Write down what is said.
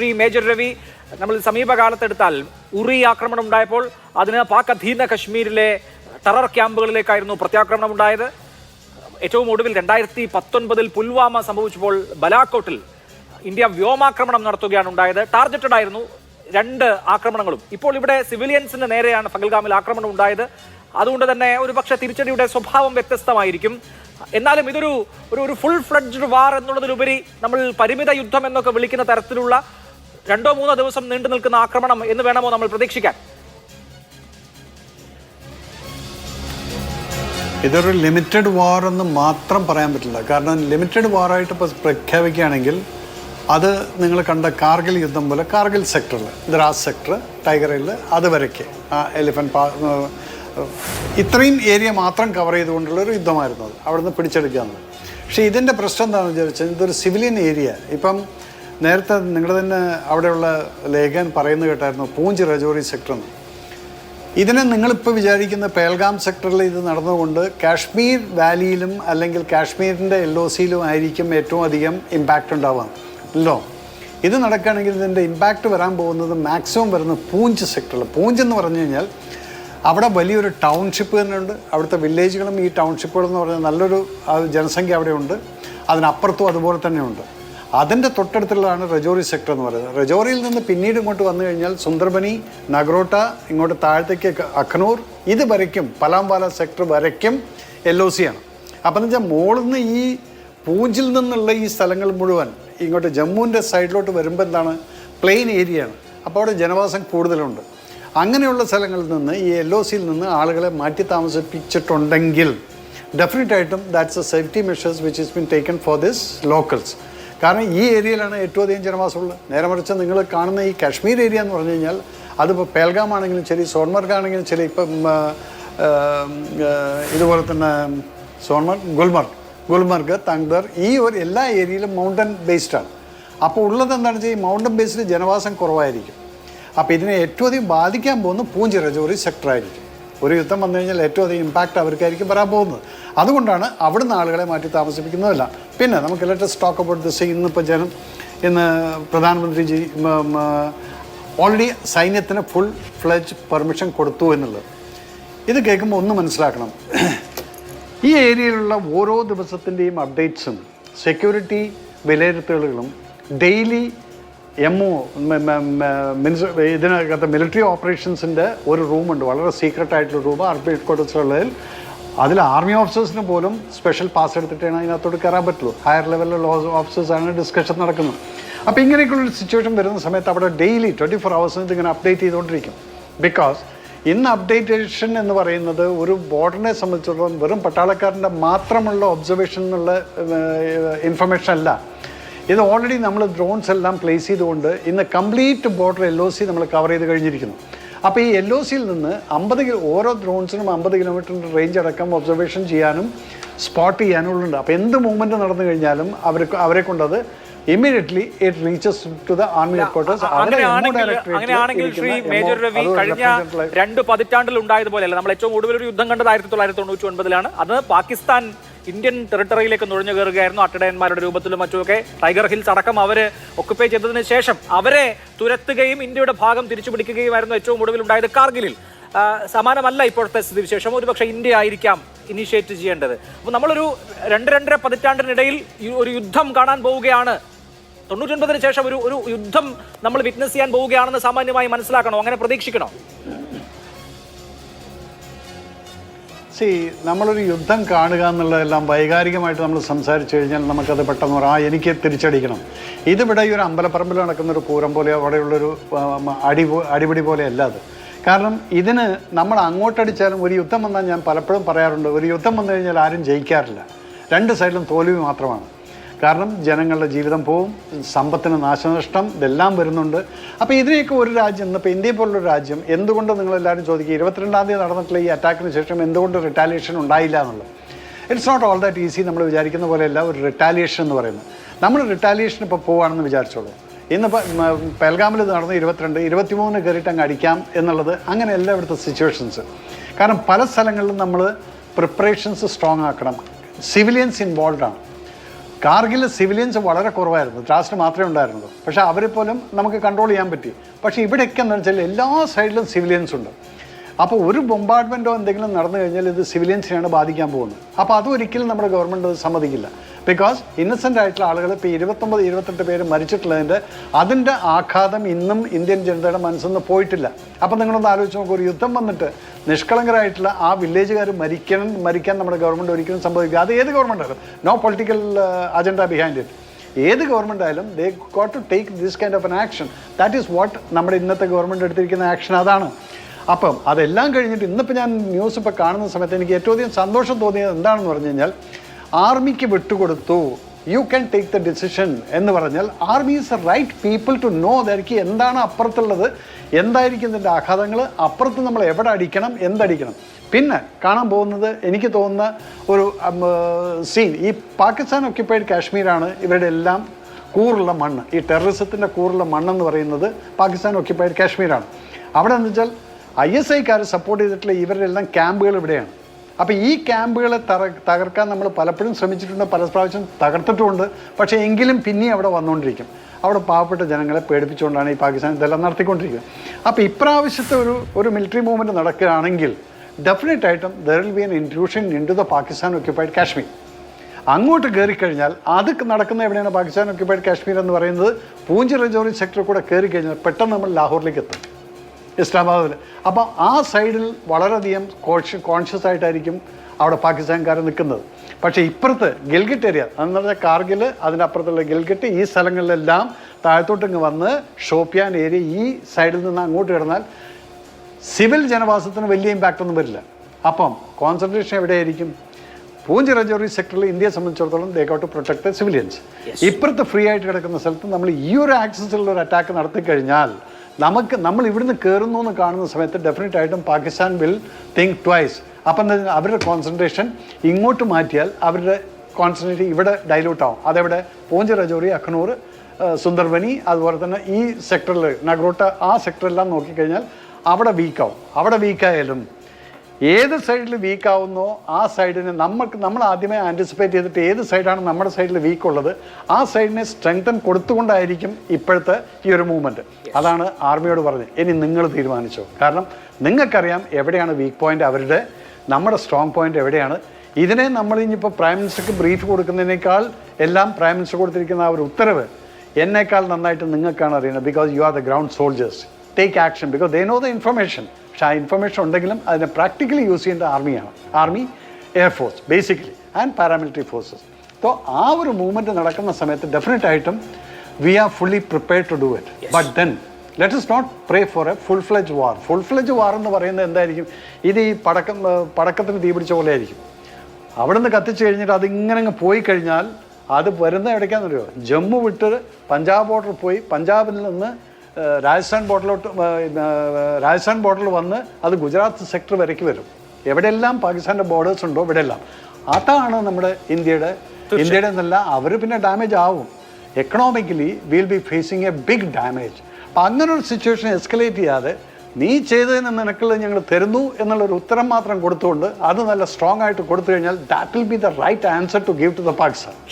Shri major Ravi നമ്മൾ സമീപകാലത്തെടുത്താൽ ഉറി ആക്രമണം ഉണ്ടായപ്പോൾ അതിന് പാക് അധീന കശ്മീരിലെ ടെറർ ക്യാമ്പുകളിലേക്കായിരുന്നു പ്രത്യാക്രമണം ഉണ്ടായത്. ഏറ്റവും ഒടുവിൽ രണ്ടായിരത്തി പത്തൊൻപതിൽ പുൽവാമ സംഭവിച്ചപ്പോൾ ബലാക്കോട്ടിൽ ഇന്ത്യ വ്യോമാക്രമണം നടത്തുകയാണ് ഉണ്ടായത്. ടാർഗറ്റഡ് ആയിരുന്നു രണ്ട് ആക്രമണങ്ങളും. ഇപ്പോൾ ഇവിടെ സിവിലിയൻസിന് നേരെയാണ് പകൽഗാമിൽ ആക്രമണം ഉണ്ടായത്. അതുകൊണ്ട് തന്നെ ഒരു പക്ഷേ തിരിച്ചടിയുടെ സ്വഭാവം വ്യത്യസ്തമായിരിക്കും. എന്നാലും ഇതൊരു ഒരു ഫുൾ ഫ്ലഡ്ജ്ഡ് വാർ എന്നുള്ളതിലുപരി നമ്മൾ പരിമിത യുദ്ധം എന്നൊക്കെ വിളിക്കുന്ന തരത്തിലുള്ള രണ്ടോ മൂന്നോ ദിവസം നീണ്ടു നിൽക്കുന്ന ആക്രമണം എന്ന് വേണമോ നമ്മൾ പ്രതീക്ഷിക്കാൻ? ഇതൊരു ലിമിറ്റഡ് വാർ എന്ന് മാത്രം പറയാൻ പറ്റില്ല. കാരണം ലിമിറ്റഡ് വാറായിട്ട് ഇപ്പോൾ പ്രഖ്യാപിക്കുകയാണെങ്കിൽ അത് നിങ്ങൾ കണ്ട കാർഗിൽ യുദ്ധം പോലെ കാർഗിൽ സെക്ടറിൽ ദ്രാസ് സെക്ടർ ടൈഗറിൽ ഹില്ല് അത് വരയ്ക്ക്. ആ എലിഫന്റ് പാ ഇത്രയും ഏരിയ മാത്രം കവർ ചെയ്തുകൊണ്ടുള്ള ഒരു യുദ്ധമായിരുന്നു അത്. അവിടുന്ന് പിടിച്ചെടുക്കാമെന്ന് പക്ഷേ ഇതിന്റെ പ്രശ്നം എന്താണെന്ന് വിചാരിച്ചാൽ ഇതൊരു സിവിലിയൻ ഏരിയ ഇപ്പം നേരത്തെ നിങ്ങളുടെ തന്നെ അവിടെയുള്ള ലേഖൻ പറയുന്നത് കേട്ടായിരുന്നു പൂഞ്ച് രജോറി സെക്ടർ എന്ന് ഇതിനെ നിങ്ങളിപ്പോൾ വിചാരിക്കുന്ന പേൽഗാം സെക്ടറിൽ ഇത് നടന്നുകൊണ്ട് കാശ്മീർ വാലിയിലും അല്ലെങ്കിൽ കാശ്മീരിന്റെ എൽ ഒ സിയിലും ആയിരിക്കും ഏറ്റവും അധികം ഇമ്പാക്റ്റ് ഉണ്ടാവുക അല്ലോ ഇത് നടക്കുകയാണെങ്കിൽ ഇതിന്റെ ഇമ്പാക്റ്റ് വരാൻ പോകുന്നത് മാക്സിമം വരുന്ന പൂഞ്ച് സെക്ടറിൽ പൂഞ്ച് എന്ന് പറഞ്ഞു കഴിഞ്ഞാൽ അവിടെ വലിയൊരു ടൗൺഷിപ്പ് തന്നെ ഉണ്ട് അവിടുത്തെ വില്ലേജുകളും ഈ ടൗൺഷിപ്പുകളും എന്ന് പറഞ്ഞാൽ നല്ലൊരു ജനസംഖ്യ അവിടെയുണ്ട്. അതിനപ്പുറത്തും അതുപോലെ തന്നെയുണ്ട്. അതിന്റെ തൊട്ടടുത്തുള്ളതാണ് റജോറി സെക്ടർ എന്ന് പറയുന്നത്. റജോറിയിൽ നിന്ന് പിന്നീട് ഇങ്ങോട്ട് വന്നു കഴിഞ്ഞാൽ സുന്ദർബനി നഗ്രോട്ട ഇങ്ങോട്ട് താഴത്തേക്ക് അഖ്നൂർ ഇത് വരയ്ക്കും പലാംപാല സെക്ടർ വരയ്ക്കും എൽ ഒ സി ആണ്. അപ്പം എന്ന് വെച്ചാൽ മോളിൽ നിന്ന് ഈ പൂഞ്ചിൽ നിന്നുള്ള ഈ സ്ഥലങ്ങൾ മുഴുവൻ ഇങ്ങോട്ട് ജമ്മുവിന്റെ സൈഡിലോട്ട് വരുമ്പോൾ എന്താണ്? പ്ലെയിൻ ഏരിയ ആണ്. അപ്പോൾ അവിടെ ജനവാസം കൂടുതലുണ്ട്. അങ്ങനെയുള്ള സ്ഥലങ്ങളിൽ നിന്ന് ഈ എൽ ഒ സിയിൽ നിന്ന് ആളുകളെ മാറ്റി താമസിപ്പിച്ചിട്ടുണ്ടെങ്കിൽ ഡെഫിനറ്റ് ആയിട്ടും that's a safety measures which is been taken for this locals കാരണം ഈ ഏരിയയിലാണ് ഏറ്റവും അധികം ജനവാസമുള്ളത്. നേരെ മറിച്ച് നിങ്ങൾ കാണുന്ന ഈ കാശ്മീർ ഏരിയ എന്ന് പറഞ്ഞു കഴിഞ്ഞാൽ അതിപ്പോൾ പേൽഗാം ആണെങ്കിലും ശരി സോൺമർഗ് ആണെങ്കിലും ശരി ഇപ്പം ഇതുപോലെ തന്നെ സോൺമർഗ് ഗുൽമർഗ്. ഗുൽമർഗ് തങ്ദർ ഈ ഒരു എല്ലാ ഏരിയയിലും മൗണ്ടൻ ബേസ്ഡ് ആണ്. അപ്പോൾ ഉള്ളത് എന്താണെന്ന് വെച്ചാൽ ഈ മൗണ്ടൻ ബേസ്ഡ് ജനവാസം കുറവായിരിക്കും. അപ്പോൾ ഇതിനെ ഏറ്റവും അധികം ബാധിക്കാൻ പോകുന്ന പൂഞ്ച് രജോറി സെക്ടർ ആയിരിക്കും. ഒരു യുദ്ധം വന്നു കഴിഞ്ഞാൽ ഏറ്റവും അധികം ഇമ്പാക്റ്റ് അവർക്കായിരിക്കും വരാൻ പോകുന്നത്. അതുകൊണ്ടാണ് അവിടുന്ന് ആളുകളെ മാറ്റി താമസിപ്പിക്കുന്നതല്ല. പിന്നെ നമുക്ക് ലെറ്റസ് ടോക്ക് അബൌട്ട് ദിസ് ഇന്നിപ്പോൾ ജനം ഇന്ന് പ്രധാനമന്ത്രി ജി ഓൾറെഡി സൈന്യത്തിന് ഫുൾ ഫ്ലജ് പെർമിഷൻ കൊടുത്തു എന്നുള്ളത്. ഇത് കേൾക്കുമ്പോൾ ഒന്ന് മനസ്സിലാക്കണം. ഈ ഏരിയയിലുള്ള ഓരോ ദിവസത്തിന്റെയും അപ്ഡേറ്റ്സും സെക്യൂരിറ്റി വിലയിരുത്തലുകളും ഡെയിലി എം ഇതിനകത്ത് മിലിറ്ററി ഓപ്പറേഷൻസിന്റെ ഒരു റൂമുണ്ട്. വളരെ സീക്രട്ട് ആയിട്ടുള്ള റൂം ആർമി ഹെഡ് ക്വാർട്ടേഴ്സുകളിൽ അതിൽ ആർമി ഓഫീസേഴ്സിന് പോലും സ്പെഷ്യൽ പാസ് എടുത്തിട്ടാണ് അതിനകത്തോട്ട് കയറാൻ പറ്റുള്ളൂ. ഹയർ ലെവലിലുള്ള ഓഫീസേഴ്സാണ് ഡിസ്കഷൻ നടക്കുന്നത്. അപ്പോൾ ഇങ്ങനെയൊക്കെയുള്ള സിറ്റുവേഷൻ വരുന്ന സമയത്ത് അവിടെ ഡെയിലി ട്വന്റി ഫോർ ഹവേഴ്സിന് ഇതിങ്ങനെ അപ്ഡേറ്റ് ചെയ്തുകൊണ്ടിരിക്കും. ബിക്കോസ് ഇന്ന് അപ്ഡേറ്റേഷൻ എന്ന് പറയുന്നത് ഒരു ബോർഡറിനെ സംബന്ധിച്ചിടത്തോളം വെറും പട്ടാളക്കാരന്റെ മാത്രമുള്ള ഒബ്സർവേഷൻ എന്നുള്ള ഇൻഫർമേഷൻ അല്ല. ഇത് ഓൾറെഡി നമ്മൾ ഡ്രോൺസ് എല്ലാം പ്ലേസ് ചെയ്തുകൊണ്ട് ഇന്ന് complete border L O C നമ്മൾ കവർ ചെയ്ത് കഴിഞ്ഞിരിക്കുന്നു. അപ്പോൾ ഈ എൽ ഒ സിയിൽ നിന്ന് അമ്പത് ഓരോ ഡ്രോൺസിനും അമ്പത് കിലോമീറ്ററിന്റെ റേഞ്ച് അടക്കം ഒബ്സർവേഷൻ ചെയ്യാനും സ്പോട്ട് ചെയ്യാനും ഉള്ളുണ്ട് അപ്പോൾ എന്ത് മൂവ്മെന്റ് നടന്നു കഴിഞ്ഞാലും അവർക്ക് അവരെ കൊണ്ടത് immediately it reaches to the army അങ്ങനെയാണെങ്കിൽ ശ്രീ മേജർ രവി കഴിഞ്ഞ രണ്ട് പതിറ്റാണ്ടിൽ ഉണ്ടായതുപോലെയല്ല? നമ്മൾ ഏറ്റവും കൂടുതൽ ഒരു യുദ്ധം കണ്ടത് ആയിരത്തി തൊള്ളായിരത്തി തൊണ്ണൂറ്റി ഒൻപതിലാണ്. അത് പാകിസ്ഥാൻ ഇന്ത്യൻ ടെറിട്ടറിയിലേക്ക് നുഴഞ്ഞു കയറുകയായിരുന്നു അട്ടടയന്മാരുടെ രൂപത്തിലും മറ്റുമൊക്കെ. ടൈഗർ ഹിൽസ് അടക്കം അവർ ഒക്കുപ്പൈ ചെയ്തതിന് ശേഷം അവരെ തുരത്തുകയും ഇന്ത്യയുടെ ഭാഗം തിരിച്ചു പിടിക്കുകയുമായിരുന്നു ഏറ്റവും ഒടുവിൽ ഉണ്ടായത് കാർഗിലിൽ സമാനമല്ല ഇപ്പോഴത്തെ സ്ഥിതിവിശേഷം ഒരുപക്ഷെ ഇന്ത്യ ആയിരിക്കാം ഇനിഷ്യേറ്റ് ചെയ്യേണ്ടത്. അപ്പോൾ നമ്മളൊരു രണ്ട് രണ്ടര പതിറ്റാണ്ടിനിടയിൽ ഒരു യുദ്ധം കാണാൻ പോവുകയാണ്. തൊണ്ണൂറ്റൊൻപതിന് ശേഷം ഒരു ഒരു യുദ്ധം നമ്മൾ വിറ്റ്നസ് ചെയ്യാൻ പോവുകയാണെന്ന് സാമാന്യമായി മനസ്സിലാക്കണോ? അങ്ങനെ പ്രതീക്ഷിക്കണോ? സി നമ്മളൊരു യുദ്ധം കാണുക എന്നുള്ളതെല്ലാം വൈകാരികമായിട്ട് നമ്മൾ സംസാരിച്ചു കഴിഞ്ഞാൽ നമുക്കത് പെട്ടെന്ന് പറയാം ആ എനിക്ക് തിരിച്ചടിക്കണം. ഇതിവിടെ ഈ ഒരു അമ്പലപ്പറമ്പിൽ നടക്കുന്ന ഒരു പൂരം പോലെ അവിടെയുള്ളൊരു അടി അടിപിടി പോലെ അത്. കാരണം ഇതിന് നമ്മൾ അങ്ങോട്ടടിച്ചാലും ഒരു യുദ്ധം വന്നാൽ ഞാൻ പലപ്പോഴും പറയാറുണ്ട് ഒരു യുദ്ധം വന്നു കഴിഞ്ഞാൽ ആരും ജയിക്കാറില്ല. രണ്ട് സൈഡിലും തോൽവി മാത്രമാണ്. കാരണം ജനങ്ങളുടെ ജീവിതം പോവും സമ്പത്തിന് നാശനഷ്ടം ഇതെല്ലാം വരുന്നുണ്ട്. അപ്പോൾ ഇതിനെയൊക്കെ ഒരു രാജ്യം ഇന്നിപ്പോൾ ഇന്ത്യയെ പോലുള്ളൊരു രാജ്യം എന്തുകൊണ്ട് നിങ്ങളെല്ലാവരും ചോദിക്കുക ഇരുപത്തിരണ്ടാം തീയതി നടന്നിട്ടുള്ള ഈ അറ്റാക്കിന് ശേഷം എന്തുകൊണ്ട് റിട്ടാലിയേഷൻ ഉണ്ടായില്ല എന്നുള്ളത്? It's not all that easy നമ്മൾ വിചാരിക്കുന്ന പോലെയല്ല ഒരു റിട്ടാലിയേഷൻ എന്ന് പറയുന്നത്. നമ്മൾ റിട്ടാലിയേഷൻ ഇപ്പോൾ പോവുകയാണെന്ന് വിചാരിച്ചോളൂ. ഇന്നിപ്പോൾ പെൽഗാമിൽ നടന്ന് ഇരുപത്തിരണ്ട് ഇരുപത്തിമൂന്ന് കയറിയിട്ട് അങ്ങ് അടിക്കാം എന്നുള്ളത് അങ്ങനെ ഇവിടുത്തെ സിറ്റുവേഷൻസ് കാരണം പല സ്ഥലങ്ങളിലും നമ്മൾ പ്രിപ്പറേഷൻസ് സ്ട്രോങ് ആക്കണം. സിവിലിയൻസ് ഇൻവോൾവ് ആണ്. കാർഗിൽ സിവിലിയൻസ് വളരെ കുറവായിരുന്നു. ട്രാസ്റ്റ് മാത്രമേ ഉണ്ടായിരുന്നുള്ളൂ. പക്ഷേ അവരെ പോലും നമുക്ക് കൺട്രോൾ ചെയ്യാൻ പറ്റി. പക്ഷേ ഇവിടെയൊക്കെ എന്ന് വെച്ചാൽ എല്ലാ സൈഡിലും സിവിലിയൻസ് ഉണ്ട്. അപ്പോൾ ഒരു ബൊമ്പാർട്ട്മെന്റോ എന്തെങ്കിലും നടന്നു കഴിഞ്ഞാൽ ഇത് സിവിലിയൻസിനെയാണ് ബാധിക്കാൻ പോകുന്നത്. അപ്പോൾ അതൊരിക്കലും നമ്മുടെ ഗവൺമെന്റ് സമ്മതിക്കില്ല. ബിക്കോസ് ഇന്നസെന്റ് ആയിട്ടുള്ള ആളുകൾ ഇപ്പോൾ ഇരുപത്തൊമ്പത് ഇരുപത്തെട്ട് പേര് മരിച്ചിട്ടുള്ളതിന്റെ അതിന്റെ ആഘാതം ഇന്നും ഇന്ത്യൻ ജനതയുടെ മനസ്സൊന്നും പോയിട്ടില്ല. അപ്പം നിങ്ങളൊന്ന് ആലോചിച്ച് നോക്കൂ ഒരു യുദ്ധം വന്നിട്ട് നിഷ്കളങ്കരായിട്ടുള്ള ആ വില്ലേജുകാർ മരിക്കണം മരിക്കാൻ നമ്മുടെ ഗവൺമെന്റ് ഒരിക്കലും സംഭവിക്കുക അത് ഏത് ഗവൺമെന്റ് ആയാലും no political agenda behind it ഏത് ഗവൺമെന്റ് ആയാലും they got to take this kind of an action that is what നമ്മുടെ ഇന്നത്തെ ഗവൺമെന്റ് എടുത്തിരിക്കുന്ന ആക്ഷൻ അതാണ്. അപ്പം അതെല്ലാം കഴിഞ്ഞിട്ട് ഇന്നിപ്പോൾ ഞാൻ ന്യൂസ് ഇപ്പോൾ കാണുന്ന സമയത്ത് എനിക്ക് ഏറ്റവും അധികം സന്തോഷം തോന്നിയത് എന്താണെന്ന് പറഞ്ഞു കഴിഞ്ഞാൽ ആർമിക്ക് വിട്ടുകൊടുത്തു. You can take the decision എന്ന് പറഞ്ഞാൽ army is a right people to know ദർക്ക് എന്താണ് അപ്പുറത്തുള്ളത് എന്തായിരിക്കും ഇതിന്റെ ആഘാതങ്ങൾ അപ്പുറത്ത് നമ്മൾ എവിടെ അടിക്കണം എന്തടിക്കണം. പിന്നെ കാണാൻ പോകുന്നത് എനിക്ക് തോന്നുന്ന ഒരു സീൻ ഈ പാകിസ്ഥാൻ ഒക്യുപ്പൈഡ് കാശ്മീരാണ്. ഇവരുടെ എല്ലാം കൂറുള്ള മണ്ണ്. ഈ ടെററിസത്തിന്റെ കൂറുള്ള മണ്ണെന്ന് പറയുന്നത് പാകിസ്ഥാൻ ഒക്യുപ്പൈഡ് കാശ്മീരാണ്. അവിടെ എന്ന് വെച്ചാൽ ഐ എസ് ഐക്കാർ സപ്പോർട്ട് ചെയ്തിട്ടുള്ള ഇവരുടെ എല്ലാം ക്യാമ്പുകൾ ഇവിടെയാണ്. അപ്പോൾ ഈ ക്യാമ്പുകളെ തകർക്കാൻ നമ്മൾ പലപ്പോഴും ശ്രമിച്ചിട്ടുണ്ട് പല പ്രാവശ്യം തകർത്തിട്ടുമുണ്ട്. പക്ഷേ എങ്കിലും പിന്നെയും അവിടെ വന്നുകൊണ്ടിരിക്കും. അവിടെ പാവപ്പെട്ട ജനങ്ങളെ പേടിപ്പിച്ചുകൊണ്ടാണ് ഈ പാകിസ്ഥാൻ ഇതെല്ലാം നടത്തിക്കൊണ്ടിരിക്കുന്നത്. അപ്പോൾ ഇപ്രാവശ്യത്തെ ഒരു ഒരു മിലിറ്ററി മൂവ്മെന്റ് നടക്കുകയാണെങ്കിൽ ഡെഫിനറ്റ് ആയിട്ടും there will be an inclusion into the Pakistan occupied Kashmir അങ്ങോട്ട് കയറിക്കഴിഞ്ഞാൽ അത് നടക്കുന്ന എവിടെയാണ് പാകിസ്ഥാൻ ഒക്യുപ്പൈഡ് കാശ്മീർ എന്ന് പറയുന്നത്? പൂഞ്ച് റജോറി സെക്ടർ കൂടെ കയറി കഴിഞ്ഞാൽ പെട്ടെന്ന് നമ്മൾ ലാഹോറിലേക്ക് എത്തും. ഇസ്ലാമാബാദിൽ അപ്പോൾ ആ സൈഡിൽ വളരെയധികം കോൺഷ്യ കോൺഷ്യസ് ആയിട്ടായിരിക്കും അവിടെ പാകിസ്ഥാൻകാർ നിൽക്കുന്നത്. പക്ഷേ ഇപ്പുറത്ത് ഗിൽഗിറ്റ് ഏരിയ എന്ന് പറഞ്ഞാൽ കാർഗിൽ അതിനപ്പുറത്തുള്ള ഗിൽഗിറ്റ് ഈ സ്ഥലങ്ങളിലെല്ലാം താഴത്തോട്ടിങ്ങ് വന്ന് ഷോപ്പിയാൻ ഏരിയ ഈ സൈഡിൽ നിന്ന് അങ്ങോട്ട് കിടന്നാൽ സിവിൽ ജനവാസത്തിന് വലിയ ഇമ്പാക്റ്റ് ഒന്നും വരില്ല. അപ്പം കോൺസെൻട്രേഷൻ എവിടെയായിരിക്കും? പൂഞ്ച് രജോറി സെക്ടറിൽ ഇന്ത്യയെ സംബന്ധിച്ചിടത്തോളം they got to protect civilians ഇപ്പുറത്ത് ഫ്രീ ആയിട്ട് കിടക്കുന്ന സ്ഥലത്ത് നമ്മൾ ഈ ഒരു ആക്സസിലുള്ള ഒരു അറ്റാക്ക് നടത്തി കഴിഞ്ഞാൽ നമുക്ക് നമ്മൾ ഇവിടുന്ന് കയറുന്നു എന്ന് കാണുന്ന സമയത്ത് ഡെഫിനറ്റ് ആയിട്ടും പാകിസ്ഥാൻ വിൽ തിങ്ക് ട്വൈസ് അപ്പം എന്താ അവരുടെ കോൺസെൻട്രേഷൻ ഇങ്ങോട്ട് മാറ്റിയാൽ അവരുടെ കോൺസെൻട്രേഷൻ ഇവിടെ ഡൈലൂട്ട് ആവും. അതെവിടെ? പൂഞ്ച് രജോറി അഖ്നൂർ സുന്ദർബനി അതുപോലെ തന്നെ ഈ സെക്ടറിൽ നഗ്രോട്ട ആ സെക്ടറെല്ലാം നോക്കിക്കഴിഞ്ഞാൽ അവിടെ വീക്കാവും അവിടെ വീക്കായാലും ഏത് സൈഡിൽ വീക്കാവുന്നോ ആ സൈഡിനെ നമുക്ക് നമ്മൾ ആദ്യമേ ആന്റിസിപ്പേറ്റ് ചെയ്തിട്ട് ഏത് സൈഡാണ് നമ്മുടെ സൈഡിൽ വീക്ക് ഉള്ളത് ആ സൈഡിനെ സ്ട്രെങ്തൻ കൊടുത്തുകൊണ്ടായിരിക്കും ഇപ്പോഴത്തെ ഈ ഒരു മൂവ്മെന്റ് അതാണ് ആർമിയോട് പറഞ്ഞത്. ഇനി നിങ്ങൾ തീരുമാനിച്ചോ. കാരണം നിങ്ങൾക്കറിയാം എവിടെയാണ് വീക്ക് പോയിന്റ് അവരുടെ നമ്മുടെ സ്ട്രോങ് പോയിന്റ് എവിടെയാണ്. ഇതിനെ നമ്മൾ ഇനിയിപ്പോൾ പ്രൈം മിനിസ്റ്റർക്ക് ബ്രീഫ് കൊടുക്കുന്നതിനേക്കാൾ എല്ലാം പ്രൈം മിനിസ്റ്റർ കൊടുത്തിരിക്കുന്ന ആ ഒരു ഉത്തരവ് എന്നേക്കാൾ നന്നായിട്ട് നിങ്ങൾക്കാണ് അറിയുന്നത്. Because you are the ground soldiers take action because they know the information പക്ഷേ ആ ഇൻഫർമേഷൻ ഉണ്ടെങ്കിലും അതിനെ പ്രാക്ടിക്കലി യൂസ് ചെയ്യേണ്ട ആർമിയാണ് army air force basically and paramilitary forces അപ്പോൾ ആ ഒരു മൂവ്മെന്റ് നടക്കുന്ന സമയത്ത് ഡെഫിനറ്റ് ആയിട്ടും we are fully prepared to do it but then let is not pray for a full fledge war full fledge war എന്ന് പറയുന്നത് എന്തായിരിക്കും? ഇത് ഈ പടക്കം പടക്കത്തിന് തീ പിടിച്ച പോലെ ആയിരിക്കും. അവിടെ നിന്ന് കത്തിച്ചു കഴിഞ്ഞിട്ട് അതിങ്ങനെ അങ്ങ് പോയി കഴിഞ്ഞാൽ അത് വരുന്ന എവിടേക്കാണെന്നറിയോ? ജമ്മു വിട്ട് പഞ്ചാബ് ബോർഡർ പോയി പഞ്ചാബിൽ നിന്ന് രാജസ്ഥാൻ ബോർഡറിലോട്ട് രാജസ്ഥാൻ ബോർഡറിൽ വന്ന് അത് ഗുജറാത്ത് സെക്ടർ വരയ്ക്ക് വരും. എവിടെയെല്ലാം പാകിസ്ഥാന്റെ ബോർഡേഴ്സ് ഉണ്ടോ ഇവിടെയെല്ലാം. അതാണ് നമ്മുടെ ഇന്ത്യയുടെ ഇന്ത്യയുടെ എന്നല്ല അവർ പിന്നെ ഡാമേജ് ആവും. Economically will be facing a big damage അപ്പം അങ്ങനെ ഒരു സിറ്റുവേഷൻ എസ്കലേറ്റ് ചെയ്യാതെ നീ ചെയ്തതിന് നിനക്കുള്ളത് ഞങ്ങൾ തരുന്നു എന്നുള്ളൊരു ഉത്തരം മാത്രം കൊടുത്തുകൊണ്ട് അത് നല്ല സ്ട്രോങ് ആയിട്ട് കൊടുത്തു കഴിഞ്ഞാൽ that will be the right answer to give to the Pakistan